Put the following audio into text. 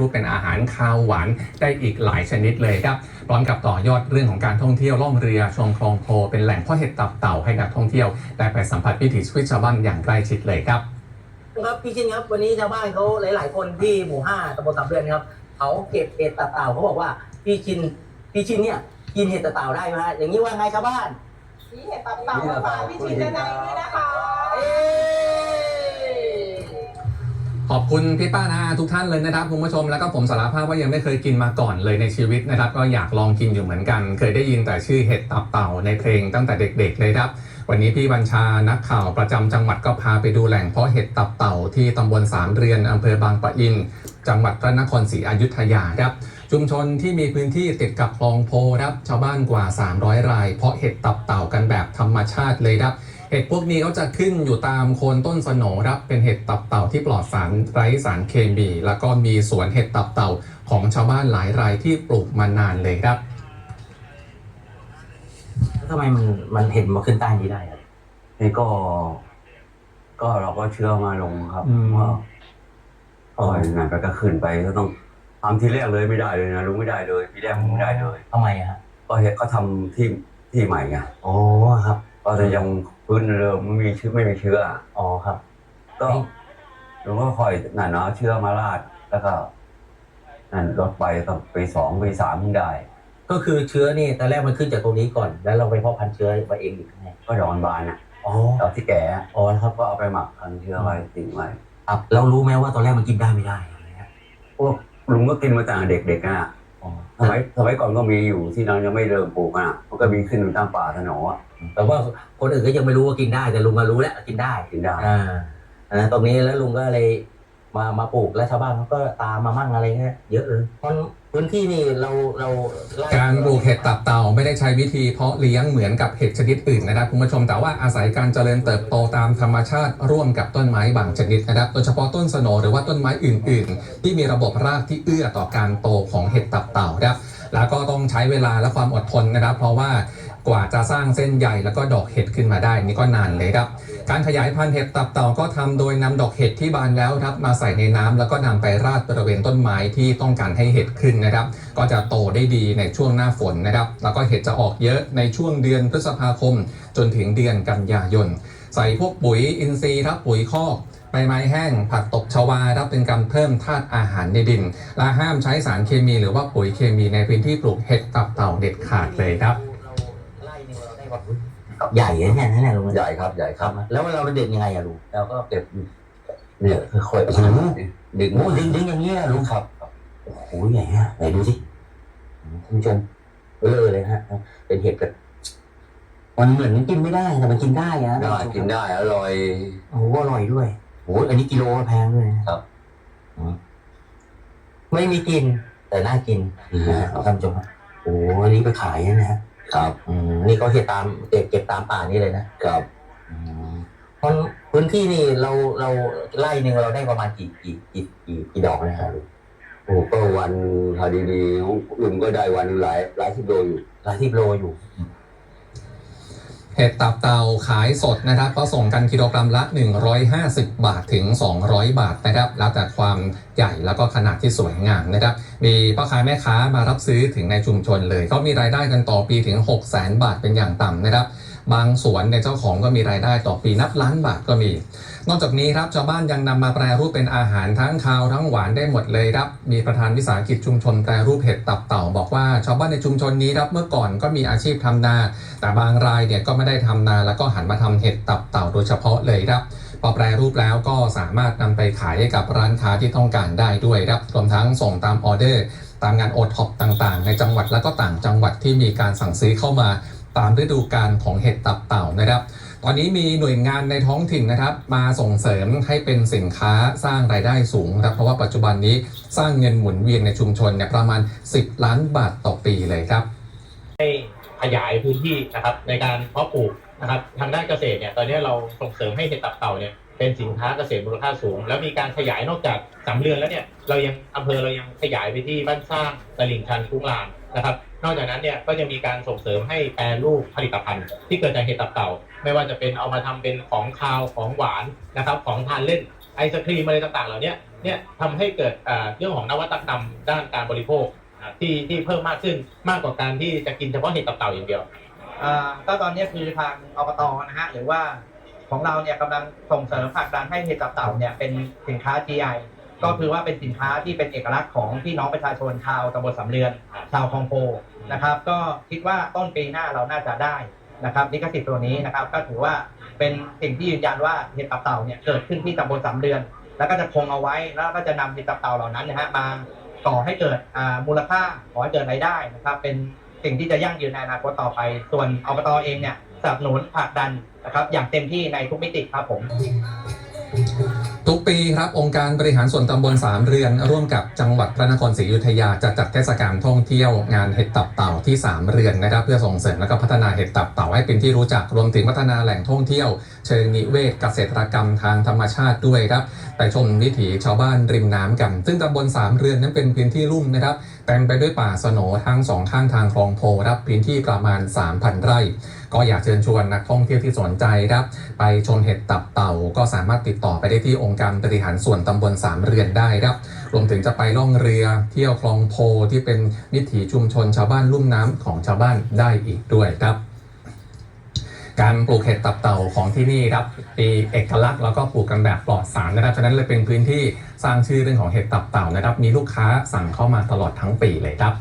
รูปเป็นอาหารคาวหวานได้อีกหลายชนิดเลยครับพร้อมกับต่อยอดเรื่องของการท่องเที่ยวล่องเรือชมคลองโพเป็นแหล่งเพาะเห็ดตับเต่าให้นักท่องเที่ยวได้ไปสัมผัสวิถีชีวิตชาวบ้านอย่างใกล้ชิดเลยครับครับพี่ชินครับวันนี้ชาวบ้านเขาหลาย ๆ คนที่หมู่ห้าตำบลสามเดือนครับเขาเก็บเห็ดตับเต่าเขาบอกว่าพี่ชินพี่ชินเนี่ยกินเห็ดตับเต่าได้ไหมฮะอย่างนี้ว่าไงชาวบ้านนี่เห็ดตับเต่ามาฝากพี่ชินด้านในนี่นะคะ ขอบคุณพี่ป้านาทุกท่านเลยนะครับคุณผู้ชมแล้วก็ผมสารภาพว่ายังไม่เคยกินมาก่อนเลยในชีวิตนะครับ ก็อยากลองกินอยู่เหมือนกัน เคยได้ยินแต่ชื่อเห็ดตับเต่าในเพลงตั้งแต่เด็กๆเลยครับ วันนี้พี่บัญชานักข่าวประจำจังหวัดก็พาไปดูแหล่งเพาะเห็ดตับเต่าที่ตำบลสามเรือนอำเภอบางปะอิน จังหวัดพระนครศรีอยุธยาครับชุมชนที่มีพื้นที่ติดกับคลองโพครับชาวบ้านกว่า 300 ราย เพาะเห็ดตับเต่ากันแบบธรรมชาติเลยครับ เห็ดพวกนี้เขาจะขึ้นอยู่ตามโคนต้นสโหนครับเป็นเห็ดตับเต่าที่ปลอดสารไร้สารเคมีแล้วก็มีสวนเห็ดตับเต่าของชาวบ้านหลายรายที่ปลูกมานานเลยครับแล้วทำไมมันมันเห็ดมาขึ้นใต้นี้ได้อะนี่ก็ ก็เราก็เชื่อมาลงครับอืม ว่าก็นั่นไปก็ขึ้นไปก็ต้องทำทีแรกเลยไม่ได้เลยนะรู้ไม่ได้เลยทีแรกผมไม่ได้เลย ทำไมอะฮะก็เห็นเขาทำที่ที่ใหม่ไงอ๋อครับ ก็จะยัง พื้นเดิมไม่มีเชื้อไม่มีเชื้ออ๋อครับ ก็เราก็คอยนั่นเนาะเชื้อมาราดแล้วก็นั่นลดไปก็ไปสองไปสามถึงได้ก็คือเชื้อนี่ตอนแรกมันขึ้นจากตรงนี้ก่อน แล้วเราไปเพาะพันธุ์เชื้อมาเองอีกไงก็ดอกมันบานอะอ๋อดอกที่แก่อะอ๋อครับก็เอาไปหมักพันเชื้อไว้ติ่งไว้ครับเรารู้ไหมว่าตอนแรกมันกินได้ไม่ได้อะไรเงี้ยพวกลุงก็กินมาตั้งแต่เด็กๆอะอ๋อ สมัยสมัยก่อนก็มีอยู่ที่เรายังไม่เริ่มปลูกอะมันก็มีขึ้นอยู่ตามป่าถนนอะแต่ว่าคนอื่นก็ยังไม่รู้ว่ากินได้แต่ลุงก็รู้แล้วกินได้กินได้อ่าอ่าตรงนี้แล้วลุงก็เลยมามาปลูกแล้วชาวบ้านเขาก็ตามมามั่งอะไรเงี้ยเยอะเลยเพราะ พื้นที่นี่เราเราไล่การปลูกเห็ดตับเต่าไม่ได้ใช้วิธีเพาะเลี้ยงเหมือนกับเห็ดชนิดอื่นนะครับคุณผู้ชมแต่ว่าอาศัยการเจริญเติบโตตามธรรมชาติร่วมกับต้นไม้บางชนิดนะครับโดยเฉพาะต้นสโนหรือว่าต้นไม้อื่น ๆ ที่มีระบบรากที่เอื้อต่อการโตของเห็ดตับเต่าครับแล้วก็ต้องใช้เวลาและความอดทนนะครับ เพราะว่ากว่าจะสร้างเส้นใยแล้วก็ดอกเห็ดขึ้นมาได้นี่ก็นานเลยครับ การขยายพันธุ์เห็ดตับเต่าก็ทำโดยนำดอกเห็ดที่บานแล้วครับมาใส่ในน้ำแล้วก็นำไปราดบริเวณต้นไม้ที่ต้องการให้เห็ดขึ้นนะครับ ก็จะโตได้ดีในช่วงหน้าฝนนะครับ แล้วก็เห็ดจะออกเยอะในช่วงเดือนพฤษภาคม จนถึงเดือนกันยายน ใส่พวกปุ๋ยอินทรีย์ครับปุ๋ยคอกใบไม้แห้ง ผักตบชวารับเป็นการเพิ่มธาตุอาหารในดิน และห้ามใช้สารเคมีหรือว่าปุ๋ยเคมีในพื้นที่ปลูกเห็ดตับเต่าเด็ดขาดเลยครับ ไล่นี่เราได้แบบ ใหญ่เลยเนี่ยนั่นแหละลุงใหญ่ครับใหญ่ครับ แล้วเราเด็ดยังไงอะลุงแล้วก็เก็บเนี่ยค่อยๆโอ้โหดึงโอ้ดึงดึงอย่างนี้ยลุงครับโอ้โหใหญ่ฮะไหนดูสิคุณผู้ชมเบลอเลยฮะเป็นเห็ดแบบมันเหมือนมันกินไม่ได้แต่มันกินได้นะได้กินได้อร่อยโอ้โหอร่อยด้วยโอ้โหอันนี้กิโลละแพงด้วยนะครับอืมไม่มีกินแต่น่ากินนะฮะท่านผู้ชมครับโอ้โหอันนี้ไปขายนะฮะ ครับอืมนี่ก็เก็บตามเก็บเก็บตามป่านี่เลยนะครับอืมเพราะพื้นที่นี่เราเราไล่หนึ่งเราได้ประมาณกี่กี่กี่กี่กี่ดอกนะครับโอ้ก็วันพอดีๆของลุงก็ได้วันหลายหลายสิบโลอยู่หลายที่โลอยู่ เห็ดตับเตาขายสดนะครับก็ส่งกันกิโลกรัมละ 150 บาทถึง 200 บาทนะครับแล้วแต่ความใหญ่แล้วก็ขนาดที่สวยงามนะครับ มีพ่อค้าแม่ค้ามารับซื้อถึงในชุมชนเลยเขามีรายได้กันต่อปีถึง 6 0 0 0 0 0 บาทเป็นอย่างต่ำนะครับ บางสวนในยเจ้าของก็มีรายได้ต่อปีนับล้านบาทก็มี นอกจากนี้ครับชาวบ้านยังนำมาแปรรูปเป็นอาหารทั้งคาวทั้งหวานได้หมดเลยครับ มีประธานวิสาหกิจชุมชนแปรรูปเห็ดตับเต่าบอกว่าชาวบ้านในชุมชนนี้ครับเมื่อก่อนก็มีอาชีพทำนา แต่บางรายเนี่ยก็ไม่ได้ทำนา แล้วก็หันมาทำเห็ดตับเต่าโดยเฉพาะเลยครับพอแปรรูปแล้วก็สามารถนำไปขายให้กับร้านค้าที่ต้องการได้ด้วยครับรวมทั้งส่งตามออเดอร์ ตามงานโอท็อปต่างๆ ในจังหวัดและก็ต่างจังหวัดที่มีการสั่งซื้อเข้ามา ตามฤดูกาลของเห็ดตับเต่านะครับ ตอนนี้มีหน่วยงานในท้องถิ่นนะครับ มาส่งเสริมให้เป็นสินค้าสร้างรายได้สูงครับเพราะว่าปัจจุบันนี้สร้างเงินหมุนเวียนในชุมชนเนี่ยประมาณ 10 ล้านบาทต่อปีเลยครับให้ขยายพื้นที่นะครับในการเพาะปลูกนะครับทางด้านเกษตรเนี่ยตอนนี้เราส่งเสริมให้เห็ดตับเต่าเนี่ยเป็นสินค้าเกษตรมูลค่าสูง แล้วมีการขยายนอกจากสามเรือนแล้วเนี่ยเรายังอำเภอเรายังขยายไปที่บ้านสร้างตลิ่งชันทุ่งลาน นะครับ นอกจากนั้นเนี่ยก็จะมีการส่งเสริมให้แปรรูปผลิตภัณฑ์ ที่เกิดจากเห็ดตับเต่า ไม่ว่าจะเป็นเอามาทำเป็นของคาวของหวานนะครับ ของทานเล่นไอศครีมอะไรต่างๆ เหล่านี้เนี่ยทำให้เกิดเรื่องของนวัตกรรมด้านการบริโภคที่ที่เพิ่มมากขึ้นมากกว่าการที่จะกินเฉพาะเห็ดตับเต่าอย่างเดียวก็ตอนนี้คือทางอบตนะฮะหรือว่าของเราเนี่ยกำลังส่งเสริมผลักดันให้เห็ดตับเต่าเนี่ยเป็นสินค้า GI ก็คือว่าเป็นสินค้าที่เป็นเอกลักษณ์ของพี่น้องประชาชนชาวตำบลสำเรือนชาวคลองโพนะครับ ก็คิดว่าต้นปีหน้าเราน่าจะได้นะครับลิขสิทธิ์ตัวนี้นะครับ ก็ถือว่าเป็นสิ่งที่ยืนยันว่าเห็ดตับเต่าเนี่ยเกิดขึ้นที่ตำบลสำเรือน แล้วก็จะคงเอาไว้แล้วก็จะนำเห็ดตับเต่าเหล่านั้นนะฮะมาก่อให้เกิดอ่ามูลค่าขอให้เกิดรายได้นะครับ เป็นสิ่งที่จะยั่งยืนในอนาคตต่อไป ส่วนอบตเองเนี่ยสนับสนุนผลักดันนะครับ อย่างเต็มที่ในทุกมิติครับผม ทุกปีครับองค์การบริหารส่วนตำบลสามเรือนร่วมกับจังหวัดพระนครศรีอยุธยาจะจัดเทศกาลท่องเที่ยวงานเห็ดตับเต่าที่สามเรือนนะครับ เพื่อส่งเสริมและก็พัฒนาเห็ดตับเต่าให้เป็นที่รู้จักรวมถึงพัฒนาแหล่งท่องเที่ยว เชิงนิเวศเกษตรกรรมทางธรรมชาติด้วยครับไปชมวิถีชาวบ้านริมน้ำกัน ซึ่งตำบลสามเรือนนั้นเป็นพื้นที่ลุ่มนะครับเต็มไปด้วยป่าสนทั้งสองข้างทางคลองโพรับพื้นที่ประมาณ 3,000 ไร่ ก็อยากเชิญชวนนักท่องเที่ยวที่สนใจครับ ไปชมเห็ดตับเต่าก็สามารถติดต่อไปได้ที่องค์การบริหารส่วนตำบลสามเรือนได้ครับ รวมถึงจะไปล่องเรือเที่ยวคลองโพที่เป็นวิถีชุมชนชาวบ้านลุ่มน้ำของชาวบ้านได้อีกด้วยครับการปลูกเห็ดตับเต่าของที่นี่ครับมีเอกลักษณ์แล้วก็ปลูกกันแบบปลอดสารนะครับ ฉะนั้นเลยเป็นพื้นที่สร้างชื่อเรื่องของเห็ดตับเต่านะครับ มีลูกค้าสั่งเข้ามาตลอดทั้งปีเลยครับ